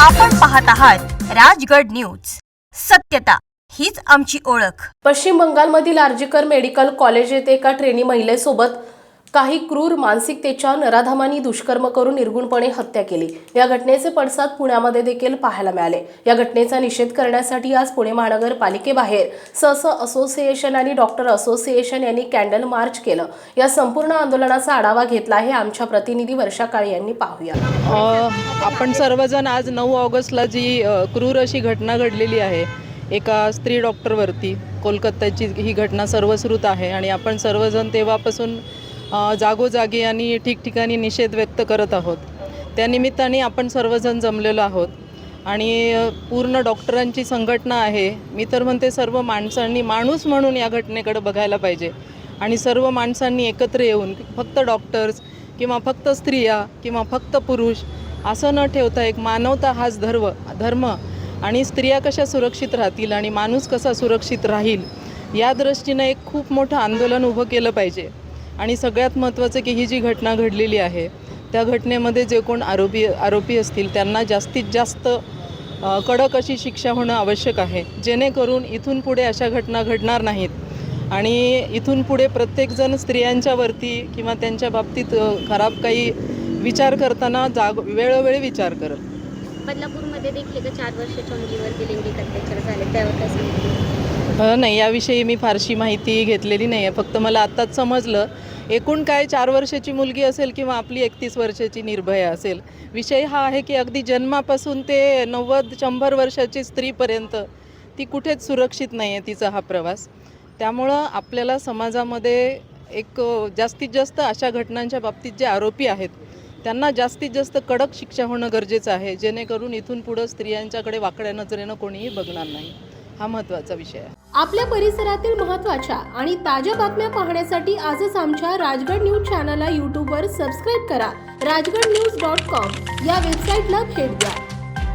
आपण पाहत आहात राजगड न्यूज. सत्यता हीच आमची ओळख. पश्चिम बंगालमधील आर्जिकर मेडिकल कॉलेज येथे एका ट्रेनी महिलेसोबत काही क्रूर मानसिकतेच्या नराधामांनी दुष्कर्म करून निर्गुणपणे हत्या केली. या घटनेचे पडसाद पुण्यामध्ये देखील पाहायला मिळाले. या घटनेचा निषेध करण्यासाठी आज पुणे महानगरपालिकेबाहेर सस असोसिएशन आणि डॉक्टर असोसिएशन यांनी कॅन्डल मार्च केलं. या संपूर्ण आंदोलनाचा आढावा घेतला आहे आमच्या प्रतिनिधी वर्षा काळे यांनी पाहूया. आपण सर्वजण आज नऊ ऑगस्टला जी क्रूर अशी घटना घडलेली आहे एका स्त्री डॉक्टरवरती कोलकात्याची ही घटना सर्वश्रुत आहे आणि आपण सर्वजण तेव्हापासून जागोजागी आणि ठिकठिकाणी निषेध व्यक्त करत आहोत. त्यानिमित्ताने आपण सर्वजण जमलेलो आहोत. आणि पूर्ण डॉक्टरांची संघटना आहे. मी तर म्हणते सर्व माणसांनी माणूस म्हणून या घटनेकडे बघायला पाहिजे. आणि सर्व माणसांनी एकत्र येऊन फक्त डॉक्टर्स किंवा फक्त स्त्रिया किंवा फक्त पुरुष असं न ठेवता एक मानवता हाच धर्म धर्म. आणि स्त्रिया कशा सुरक्षित राहतील आणि माणूस कसा सुरक्षित राहील या दृष्टीनं एक खूप मोठं आंदोलन उभं केलं पाहिजे. आणि सगळ्यात महत्त्वाचं की ही जी घटना घडलेली आहे त्या घटनेमध्ये जे कोण आरोपी आरोपी असतील त्यांना जास्तीत जास्त कडक अशी शिक्षा होणं आवश्यक आहे. जेणेकरून इथून पुढे अशा घटना घडणार नाहीत. आणि इथून पुढे प्रत्येकजण स्त्रियांच्यावरती किंवा त्यांच्या बाबतीत खराब काही विचार करताना जाग वेळोवेळी विचार करत. बदलापूरमध्ये देखील चार वर्षाच्या मुलीवरती लैंगिक अत्याचार झाले त्यावर काय सांगतो अ, नाही याविषयी मी फारशी माहिती घेतलेली नाही आहे फक्त मला आत्ताच समजलं एकूण काय चार वर्षाची मुलगी असेल किंवा आपली एकतीस वर्षाची निर्भया असेल विषय हा आहे की अगदी जन्मापासून ते नव्वद शंभर वर्षाची स्त्रीपर्यंत ती कुठेच सुरक्षित नाही आहे तिचा हा प्रवास. त्यामुळं आपल्याला समाजामध्ये एक जास्तीत जास्त अशा घटनांच्या बाबतीत जे आरोपी आहेत त्यांना जास्तीत जास्त कडक शिक्षा होणं गरजेचं आहे जेणेकरून इथून पुढं स्त्रियांच्याकडे वाकड्या नजरेनं कोणीही बघणार नाही. हा महत्त्वाचा विषय आहे. आपल्या परिसरातील महत्त्वाच्या आणि ताज्या बातम्या पाहण्यासाठी आजच आमच्या राजगड न्यूज चॅनलला यूट्यूबवर सबस्क्राईब करा. राजगड न्यूज डॉट कॉम या वेबसाईटला भेट द्या.